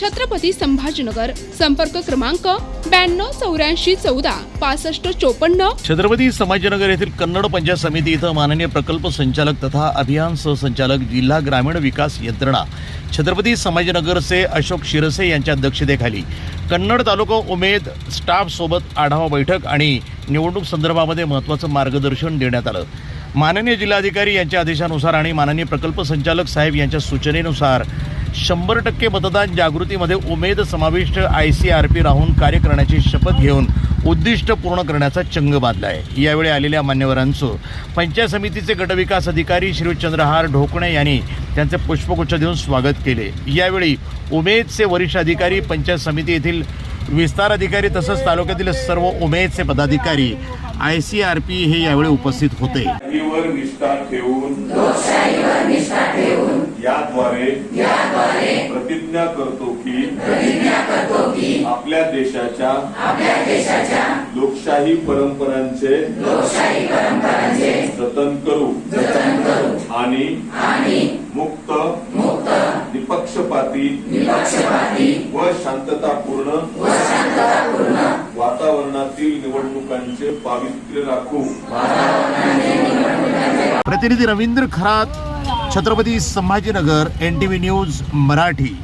छत्रपती संभाजीनगर. संपर्क क्रमांक ब्याण्णव चौऱ्याऐंशी चौदा पासष्ट चोपन्न. छत्रपती संभाजीनगर येथील कन्नड पंचायत समिती इथं माननीय प्रकल्प संचालक तथा अभियान सहसंचालक जिल्हा ग्रामीण विकास यंत्रणा छत्रपती संभाजीनगरचे अशोक शिरसे यांच्या अध्यक्षतेखाली कन्नड तालुका उमेद स्टाफ सोबत आढावा बैठक आणि निवडणूक संदर्भामध्ये महत्त्वाचं मार्गदर्शन देण्यात आलं. माननीय जिल्हाधिकारी यांच्या आदेशानुसार आणि माननीय प्रकल्प संचालक साहेब यांच्या सूचनेनुसार शंभर टक्के मतदान जागृतीमध्ये उमेद समाविष्ट आय सी आर पी राहून कार्य करण्याची शपथ घेऊन उद्दिष्ट पूर्ण करण्याचा चंग बांधला आहे यावेळी आलेल्या मान्यवरांचं पंचायत समितीचे गटविकास अधिकारी श्री चंद्रहार ढोकणे यांनी त्यांचे पुष्पगुच्छ देऊन स्वागत केले. यावेळी उमेदचे वरिष्ठ अधिकारी पंचायत समिती येथील विस्तार अधिकारी तसंच तालुक्यातील सर्व उमेदचे पदाधिकारी आय सी आर पी हे यावेळी उपस्थित होते. लोकशाहीवर निष्ठा ठेवून याद्वारे प्रतिज्ञा करतो की आपल्या देशाच्या लोकशाही परंपरांचे जतन करू आणि मुक्त निपक्षपाती व शांततापूर्ण वातावरणातील निवडणुकांचे पावित्र्य राखू. प्रतिनिधी Ravindra Kharat Chhatrapati Sambhajinagar N T V news Marathi.